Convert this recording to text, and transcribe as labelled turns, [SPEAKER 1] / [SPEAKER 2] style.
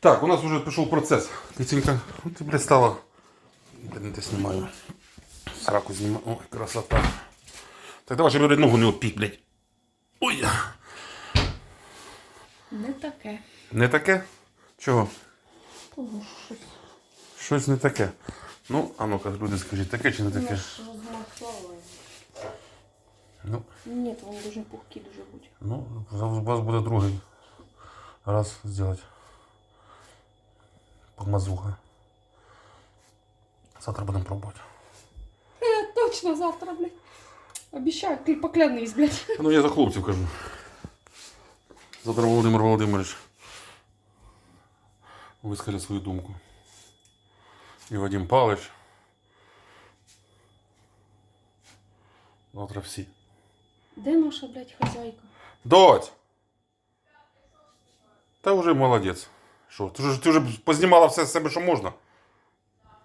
[SPEAKER 1] Так, у нас вже пішов процес. Киценька, ну ти, блядь, стала. Блін, не знімаю. Сраку знімаю. Ой, красота. Так давай блядь, ногу не опік, блядь. Ой.
[SPEAKER 2] Не таке.
[SPEAKER 1] Не таке? Чого?
[SPEAKER 2] Щось.
[SPEAKER 1] Щось не таке. Ну, а ну-ка, люди скажіть, таке чи не таке? Ну,
[SPEAKER 2] Ні, вони дуже пухкі дуже будь.
[SPEAKER 1] ну, у вас буде другий раз зробити. Помазуха. Завтра будемо пробувати.
[SPEAKER 2] Е, точно завтра, блядь. Обіщаю, ти поклянись, блядь.
[SPEAKER 1] Ну, я за хлопців кажу. Завтра Володимир Володимирович вискаже свою думку. І Вадим Павлович. Завтра всі.
[SPEAKER 2] Де наша, блядь, хазяйка?
[SPEAKER 1] Дочь! Та вже молодець. Що, ти вже, ти вже познімала все з себе, що можна?